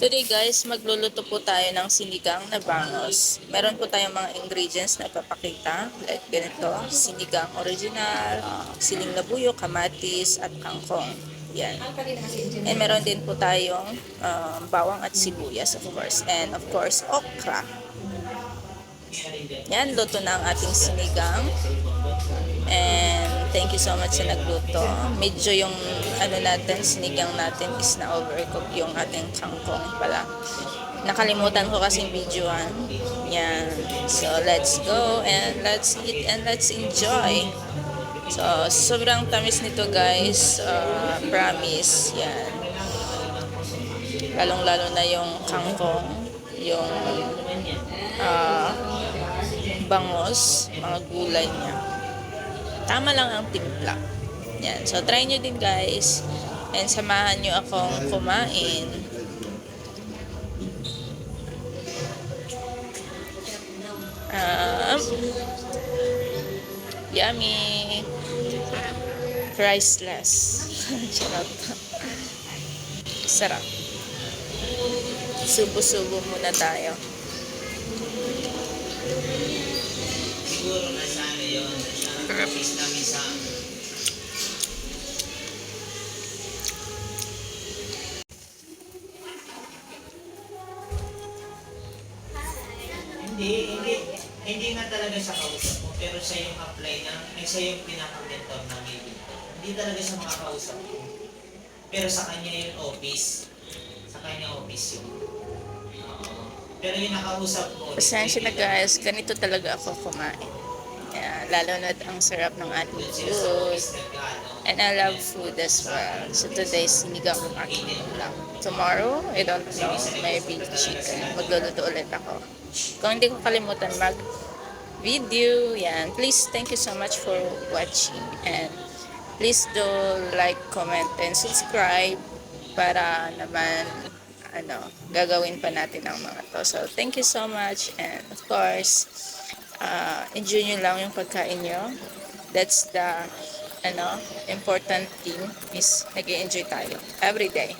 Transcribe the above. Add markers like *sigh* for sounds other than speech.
Today guys, magluluto po tayo ng sinigang na bangos. Meron po tayong mga ingredients na ipapakita. Like ganito, sinigang original, siling labuyo, kamatis, at kangkong. Yan. And meron din po tayong uh, bawang at sibuyas of course. And of course, okra. Yan, luto na ang ating sinigang. And thank you so much sa nagluto. Medyo yung ano natin, sinigang natin is na overcook yung ating kangkong pala. Nakalimutan ko kasing videoan. Yan. So let's go and let's eat and let's enjoy. So sobrang tamis nito guys. Uh, promise. Yan. Lalong-lalo na yung kangkong. Yung uh, bangos, mga gulay niya. Tama lang ang timpla. Yan. So, try nyo din guys. And samahan nyo akong kumain. Um, yummy. Priceless. *laughs* Charot. Sarap. Subo-subo muna tayo. Nasa taste namin sa hindi, hindi, hindi nga talaga siya kausap mo, pero siya yung apply na, ay siya yung pinaka-mentor ng meeting. Hindi talaga siya makakausap mo. Pero sa kanya yung office. Sa kanya office yun. Pero yung nakausap mo, Pasensya na guys, ganito talaga ako kumain. Lalo na ang sarap ng ating food. And I love food as well. So today, sinigang ang aking ulam. Tomorrow, I don't know, maybe chicken. Magluluto ulit ako. Kung hindi ko kalimutan mag video, yan. Please, thank you so much for watching. And please do like, comment, and subscribe para naman ano, gagawin pa natin ang mga to. So, thank you so much. And of course, uh, enjoy nyo lang yung pagkain nyo. That's the ano, important thing is nag enjoy tayo every day.